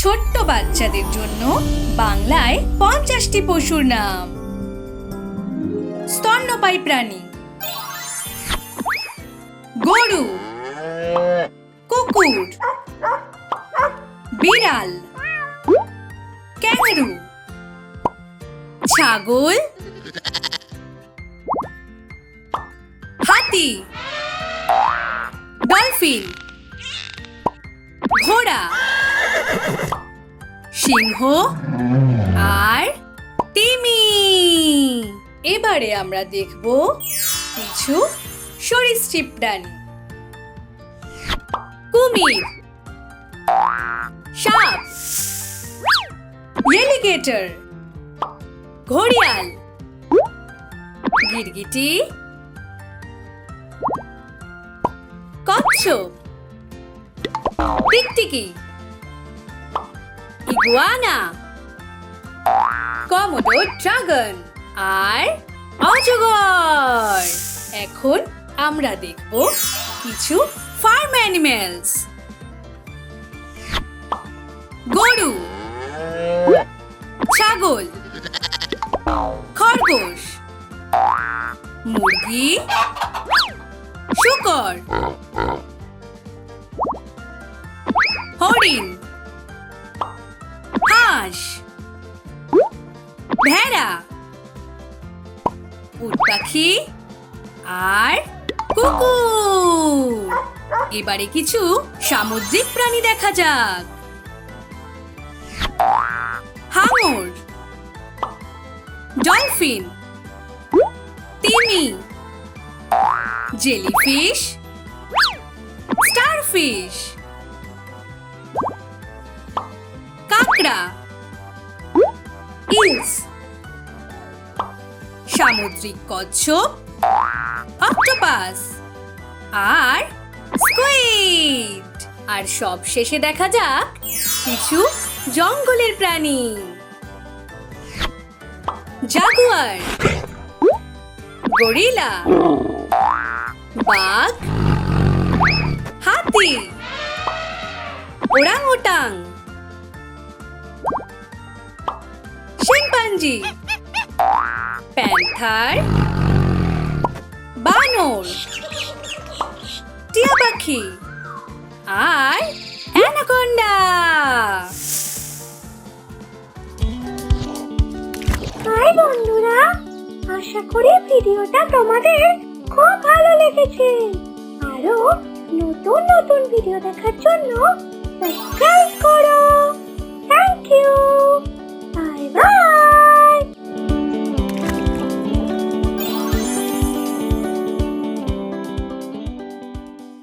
ছোট্ট বাচ্চাদের জন্য বাংলায় পঞ্চাশটি পশুর নাম। স্তন্যপায়ী প্রাণী। গরু। কুকুর। বিড়াল। ক্যাঙ্গারু। ছাগল। হাতি। ডলফিন। ঘোড়া। সিংহ আর তিমি। এবারে আমরা দেখব কিছু সরীসৃপ প্রাণী কুমির, সাপ এলিগেটর ঘড়িয়াল, গিরগিটি, কচ্ছপ, টিকটিকি। ইগুয়ানা কমোডো ড্রাগন আর অজগর। এখন আমরা দেখব কিছু ফার্ম অ্যানিমেলস গরু, ছাগল, খরগোশ, মুরগি, শুকর। হাঁস ভেড়া। উট পাখি আর কুকুর। এবারে কিছু সামুদ্রিক প্রাণী দেখা যাক। হাঙর। ডলফিন। তিমি। জেলিফিশ। স্টারফিশ। কাঁকড়া। ইলস সামুদ্রিক কচ্ছপ অক্টোপাস আর স্কুইড আর সব শেষে দেখা যাক কিছু জঙ্গলের প্রাণী। জাগুয়ার, গরিলা, বাঘ, হাতি ওরাং ওটাং শিম্পাঞ্জি প্যান্থার বানর টিয়া পাখি আর অ্যানাকোন্ডা হাই বন্ধুরা, আশা করি ভিডিওটা তোমাদের খুব ভালো লেগেছে। আরও নতুন নতুন ভিডিও দেখার জন্য সাবস্ক্রাইব করো